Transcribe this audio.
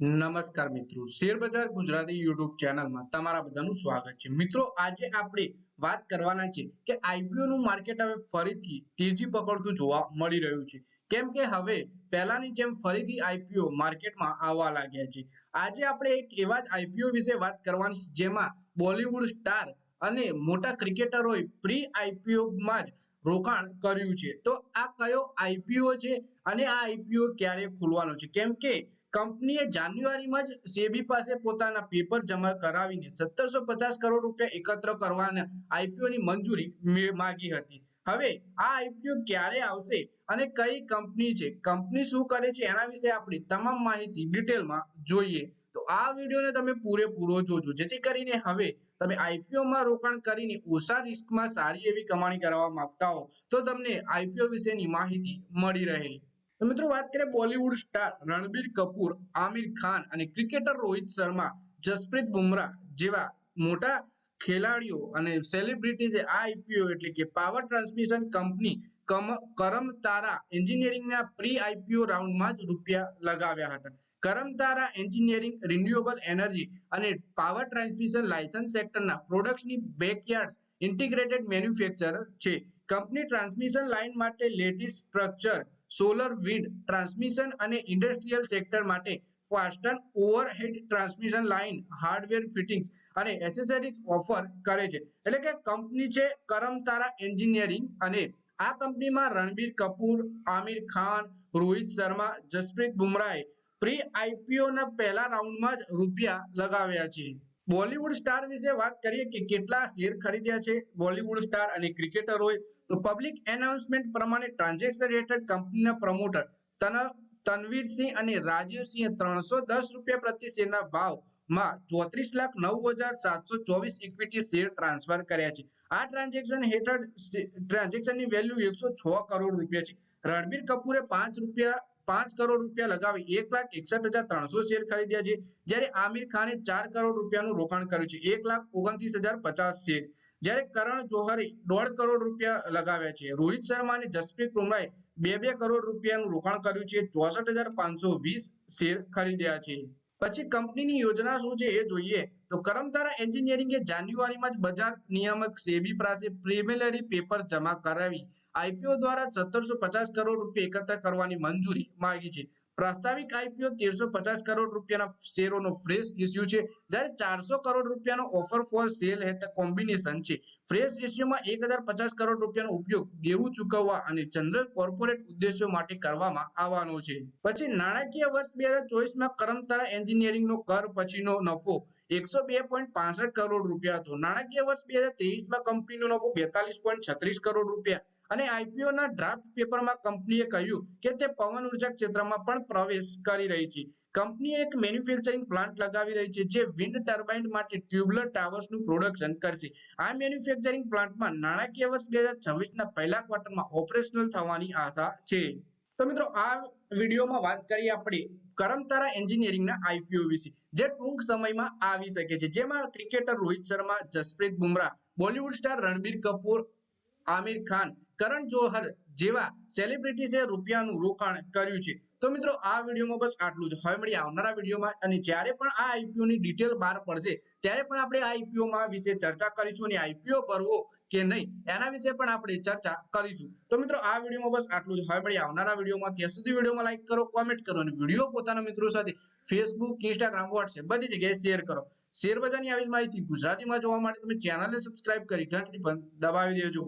નમસ્કાર મિત્રો. શેરબજાર ગુજરાતી યુટ્યુબ ચેનલમાં તમારા બધાનું સ્વાગત છે. મિત્રો, આજે આપણે વાત કરવાના છે કે આઈપીઓનું માર્કેટ હવે ફરીથી તેજી પકડતું જોવા મળી રહ્યું છે. કેમ કે હવે પહેલાની જેમ ફરીથી આઈપીઓ માર્કેટમાં આવવા લાગ્યા છે. આજે આપણે એક એવા જ આઈપીઓ વિશે વાત કરવાની જેમાં બોલિવૂડ સ્ટાર અને મોટા ક્રિકેટરોએ પ્રી આઈપીઓમાં જ રોકાણ કર્યું છે. તો આ કયો આઈપીઓ છે અને આ આઈપીઓ ક્યારે ખુલવાનો છે? કેમ કે કંપનીએ જાન્યુઆરીમાં જ સેબી પાસે પોતાના પેપર જમા કરાવીને સત્તરસો પચાસ કરોડ રૂપિયા એકત્ર કરવાના આઈપીઓની મંજૂરી માગી હતી. હવે આ આઈપીઓ ક્યારે આવશે અને કઈ કંપની છે? કંપની શું કરે છે એના વિશે આપણે તમામ માહિતી ડિટેલમાં જોઈએ. તો આ વિડીયોને તમે પૂરેપૂરો જોજો. જેથી કરીને હવે તમે આઈપીઓમાં રોકાણ કરીને ઓછા રિસ્કમાં સારી એવી કમાણી કરવા માંગતા હો તો તમને આઈપીઓ વિશેની માહિતી મળી રહે. તો મિત્રો વાત કરીએ બોલિવૂડ સ્ટાર રણબીર કપૂર, આમિર ખાન અને ક્રિકેટર રોહિત શર્મા, જસપ્રીત બુમરાહ જેવા મોટા ખેલાડીઓ અને સેલિબ્રિટીઝે આ આઈપીઓ એટલે કે પાવર ટ્રાન્સમિશન કંપની કરમતારા એન્જિનિયરિંગના પ્રી આઈપીઓ રાઉન્ડમાં જ રૂપિયા લગાવ્યા હતા. કરમતારા એન્જિનિયરિંગ રિન્યુએબલ એનર્જી અને પાવર ટ્રાન્સમિશન લાયસન્સ સેક્ટરના પ્રોડક્ટ્સની બેકયાર્ડ ઇન્ટિગ્રેટેડ મેન્યુફેક્ચરર છે. કંપની ટ્રાન્સમિશન લાઇન માટે latest structure, solar wind transmission અને ઇન્ડસ્ટ્રીયલ સેક્ટર માટે fasten overhead transmission line, hardware fittings અને એસેસરીઝ ઓફર કરે છે. એટલે કે કંપની છે કરમતારા એન્જિનિયરિંગ અને આ કંપનીમાં રણબીર કપૂર, આમિર ખાન, રોહિત શર્મા, જસપ્રીત બુમરાએ પ્રી આઈપીઓના પહેલા રાઉન્ડમાં જ રૂપિયા લગાવ્યા છે. બોલિવૂડ સ્ટાર વિશે વાત કરીએ કે કેટલા શેર ખરીદ્યા છે? બોલિવૂડ સ્ટાર અને ક્રિકેટરોએ તો પબ્લિક એનાઉન્સમેન્ટ પ્રમાણે ટ્રાન્ઝેક્શન હેઠળ કંપનીના પ્રમોટર તન, તનવીરસિંહ અને રાજીવસિંહે ત્રણસો દસ રૂપિયા પ્રતિ શેરના ભાવમાં ચોત્રીસ લાખ નવ હજાર સાતસો ચોવીસ ઇક્વિટી શેર ટ્રાન્સફર કર્યા છે. આ ટ્રાન્ઝેક્શન હેઠળ ટ્રાન્ઝેક્શનની વેલ્યુ એકસો છ કરોડ રૂપિયા છે. રણબીર કપૂરે પાંચ રૂપિયા પાંચ કરોડ રૂપિયા લગાવી એક લાખ એકસઠ હજાર ત્રણસો શેર ખરીદ્યા છે. જ્યારે આમિર ખાને ચાર કરોડ રૂપિયાનું રોકાણ કર્યું છે. એક લાખ ઓગણત્રીસ હજાર પચાસ શેર. જ્યારે કરણ જોહરે દોઢ કરોડ રૂપિયા લગાવ્યા છે. રોહિત શર્મા અને જસપ્રીત બુમરાએ બે બે કરોડ રૂપિયાનું રોકાણ કર્યું છે. ચોસઠ હજાર પાંચસો વીસ શેર ખરીદ્યા છે. પછી કંપનીની યોજના શું છે એ જોઈએ. તો કરમતારા એન્જિનિયરિંગે જાન્યુઆરીમાં જ બજાર નિયામક સેબી પાસે પ્રિલિમિનરી પેપર્સ જમા કરાવી. આઈપીઓ દ્વારા સત્તરસો પચાસ કરોડ રૂપિયા એકત્ર કરવાની મંજૂરી માંગી છે. પ્રસ્તાવિક આઈપીઓ તેરસો પચાસ કરોડ રૂપિયાના શેરોનો ફ્રેશ ઇસ્યુ છે. જ્યારે ચારસો કરોડ રૂપિયાનો ઓફર ફોર સેલ હેઠળ કોમ્બિનેશન છે. ફ્રેશ ઇસ્યુમાં એક હજાર પચાસ કરોડ રૂપિયાનો ઉપયોગ દેવું ચૂકવવા અને જનરલ કોર્પોરેટ ઉદ્દેશો માટે કરવામાં આવવાનો છે. પછી નાણાકીય વર્ષ બે હજાર ચોવીસમાં કરમતારા એન્જિનિયરિંગનો કર પછીનો નફો એકસો બે પોઈન્ટ પાસઠ કરોડ રૂપિયા હતો. નાણાકીય વર્ષ બે હજાર ત્રેવીસમાં કંપનીનો નફો બેતાલીસ પોઈન્ટ છત્રીસ કરોડ રૂપિયા અને આઈપીઓ ના ડ્રાફ્ટ પેપરમાં કંપનીએ કહ્યું કે તે પવન ઊર્જા ક્ષેત્રમાં પણ પ્રવેશ કરી રહી છે. કંપની એક મેન્યુફેક્ચરિંગ પ્લાન્ટ લગાવી રહી છે જે વિન્ડ ટર્બાઇન માટે ટ્યુબ્યુલર ટાવર્સનું પ્રોડક્શન કરશે. આ મેન્યુફેક્ચરિંગ પ્લાન્ટમાં નાણાકીય વર્ષ બે હજાર છવ્વીસના પહેલા ક્વાર્ટરમાં ઓપરેશનલ થવાની આશા છે. તો મિત્રો, આ વિડીયોમાં વાત કરીએ આપણે કરમતારા એન્જિનિયરિંગના આઈપીઓ વિશે જે ટૂંક સમયમાં આવી શકે છે. જેમાં cricketer Rohit Sharma, Jasprit Bumrah, Bollywood star Ranbir Kapoor, Aamir Khan, Karan Johar જેવા સેલિબ્રિટીઝે રૂપિયાનું રોકાણ કર્યું છે. તો મિત્રો આ વિડીયોમાં બસ આટલું જ. હવે મળી આવનારા વિડીયોમાં. અને જ્યારે પણ આ આઈપીઓ ની ડિટેલ બહાર પડશે, ત્યારે પણ આપણે આ આઈપીઓમાં વિશે ચર્ચા કરીશું અને આઈપીઓ ભરવો કે નહીં, એના વિશે પણ આપણે ચર્ચા કરીશું. તો મિત્રો આ વિડીયોમાં બસ આટલું જ. હવે મળી આવનારા વિડીયોમાં. ત્યાં સુધી વિડીયોમાં લાઈક કરો કોમેન્ટ કરો અને વીડિયો પોતાના મિત્રો સાથે ફેસબુક ઇન્સ્ટાગ્રામ વોટ્સએપ બધી જગ્યાએ શેર કરો. શેર બજારની આવી માહિતી ગુજરાતીમાં જોવા માટે તમે ચેનલને સબસ્ક્રાઇબ કરી ઘંટડી પણ દબાવી દેજો.